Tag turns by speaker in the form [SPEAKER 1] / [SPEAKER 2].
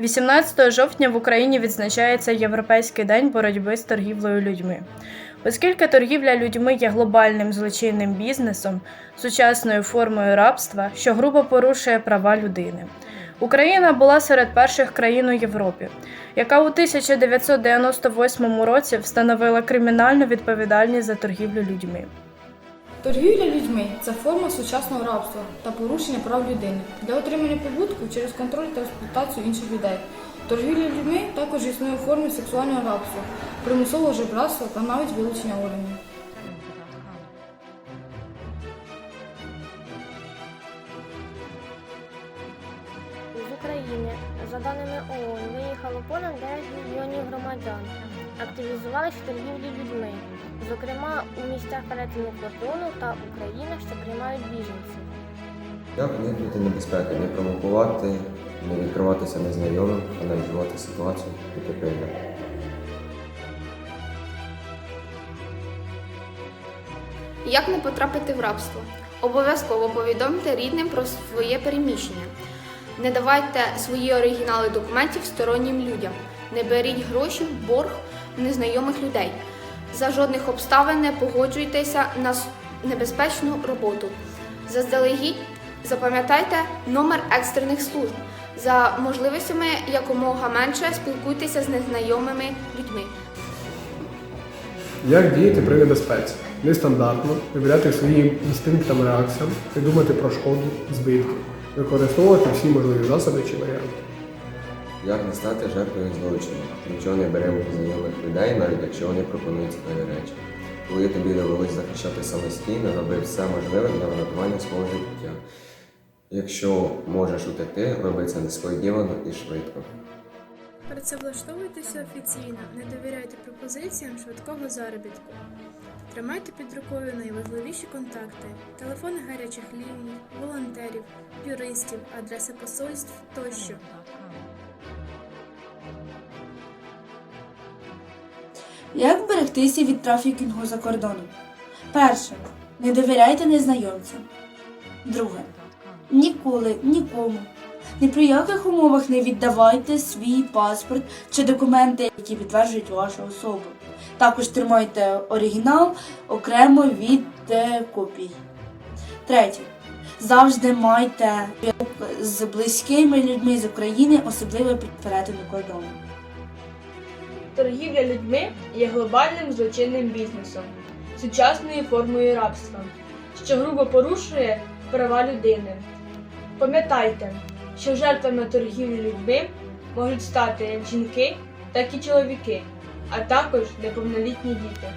[SPEAKER 1] 18 жовтня в Україні відзначається Європейський день боротьби з торгівлею людьми. Оскільки торгівля людьми є глобальним злочинним бізнесом, сучасною формою рабства, що грубо порушує права людини. Україна була серед перших країн у Європі, яка у 1998 році встановила кримінальну відповідальність за торгівлю людьми.
[SPEAKER 2] Торгівля людьми це форма сучасного рабства та порушення прав людини для отримання прибутку через контроль та експлуатацію інших людей. Торгівля людьми також існує у формі сексуального рабства, примусового жебратства та навіть вилучення органів.
[SPEAKER 3] З України, за даними ООН, виїхало понад 9 мільйонів громадян. Активізувалися в торгівлі людьми, зокрема у місцях перетину кордону та Україна, що приймають біженців.
[SPEAKER 4] Як уникнути небезпеки, не провокувати, не відкриватися незнайомим, аналізувати ситуацію і т.п.
[SPEAKER 5] Як не потрапити в рабство? Обов'язково повідомте рідним про своє переміщення. Не давайте свої оригінали документів стороннім людям. Не беріть гроші в борг незнайомих людей. За жодних обставин не погоджуйтеся на небезпечну роботу. Заздалегідь запам'ятайте номер екстрених служб. За можливостями якомога менше спілкуйтеся з незнайомими людьми.
[SPEAKER 6] Як діяти при небезпеці? Нестандартно, довіряти своїм інстинктам реакціям, не думати про шкоду, збитки, використовувати всі можливі засоби чи варіанти.
[SPEAKER 4] Як не стати жертвою злочину? Нічого не беремо від знайомих людей, навіть якщо вони пропонують цікаві речі. Коли тобі довелось захищати самостійно, роби все можливе для врятування свого життя. Якщо можеш утекти, роби це несподівано і швидко.
[SPEAKER 7] Працевлаштовуйтеся офіційно, не довіряйте пропозиціям швидкого заробітку. Тримайте під рукою найважливіші контакти: телефони гарячих ліній, волонтерів, юристів, адреси посольств тощо.
[SPEAKER 8] Як вберегтися від трафікінгу за кордоном? Перше. Не довіряйте незнайомцям. Друге. Ніколи нікому. Ні при яких умовах не віддавайте свій паспорт чи документи, які підтверджують вашу особу. Також тримайте оригінал окремо від е, копій. Третє. Завжди майте з близькими людьми з України, особливо під перетину кордону.
[SPEAKER 9] Торгівля людьми є глобальним злочинним бізнесом, сучасною формою рабства, що грубо порушує права людини. Пам'ятайте, що жертвами торгівлі людьми можуть стати як жінки, так і чоловіки, а також неповнолітні діти.